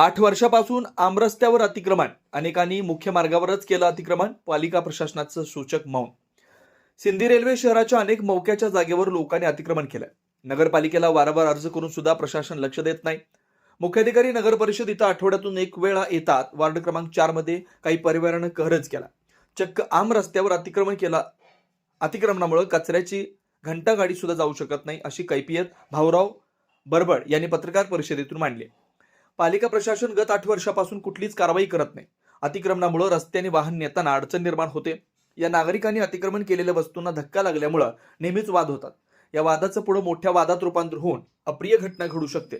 आठ वर्षापासून आमरस्त्यावर अतिक्रमण. अनेकांनी मुख्य मार्गावरच केलं अतिक्रमण. पालिका प्रशासनाचं सूचक मौन. सिंधी रेल्वे शहराच्या अनेक मौक्याच्या जागेवर लोकांनी अतिक्रमण केलंय. नगरपालिकेला वारंवार अर्ज करून सुद्धा प्रशासन लक्ष देत नाही. मुख्याधिकारी नगर परिषद इथं आठवड्यातून एक वेळा येतात. वार्ड क्रमांक चारमध्ये काही परिवारानं कहरच केला. चक्क आम रस्त्यावर अतिक्रमण केला. अतिक्रमणामुळे कचऱ्याची घंटा गाडी सुद्धा जाऊ शकत नाही अशी कैफियत भाऊराव बरबड यांनी पत्रकार परिषदेतून मांडली पालिका प्रशासन गत आठ वर्षापासून कुठलीच कारवाई करत नाही. अतिक्रमणामुळे रस्त्याने वाहन नेताना अडचण निर्माण होते. या नागरिकांनी अतिक्रमण केलेल्या वस्तूंना धक्का लागल्यामुळं नेहमीच वाद होतात. या वादाचं पुढे मोठ्या वादात रूपांतर होऊन अप्रिय घटना घडू शकते.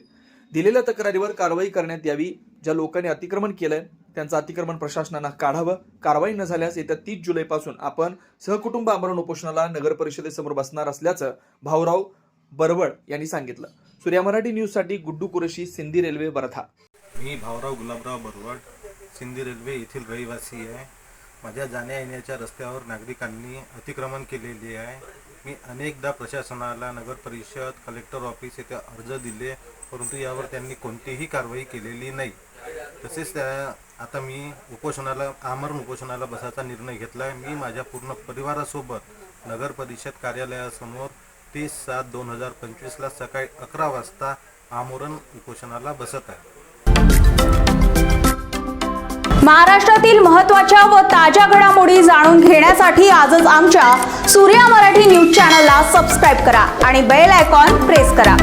दिलेल्या तक्रारीवर कारवाई करण्यात यावी ज्या लोकांनी अतिक्रमण केलंय त्यांचं अतिक्रमण प्रशासनानं काढावं. कारवाई न झाल्यास येत्या तीस जुलैपासून आपण सहकुटुंब आमरण उपोषणाला नगर परिषदेसमोर बसणार असल्याचं भाऊराव बरवड यांनी सांगितलं. सूर्या मराठी न्यूजसाठी गुड्डू कुरेशी सिंधी रेल्वे वर्धा मी भाऊराव गुलाबराव बरवड सिंधी रेल्वे येथील रहिवासी आहे. माझ्या जाण्या येण्याच्या रस्त्यावर नागरिकांनी अतिक्रमण केलेले आहे. मी अनेकदा प्रशासनाला नगर परिषद कलेक्टर ऑफिस येथे अर्ज दिले परंतु यावर त्यांनी कोणतीही कारवाई केलेली नाही. तसेच त्या आता मी उपोषणाला आमरण उपोषणाला बसायचा निर्णय घेतला आहे मी माझ्या पूर्ण परिवारासोबत नगर परिषद कार्यालयासमोर तीस सात दोन हजार पंचवीसला सकाळी अकरा वाजता आमोरण उपोषणाला बसत आहे. महाराष्ट्रातील महत्त्वाच्या व ताज्या घडामोडी जाणून घेण्यासाठी आजच आमच्या सूर्या मराठी न्यूज चॅनलला सबस्क्राईब करा आणि बेल आयकॉन प्रेस करा.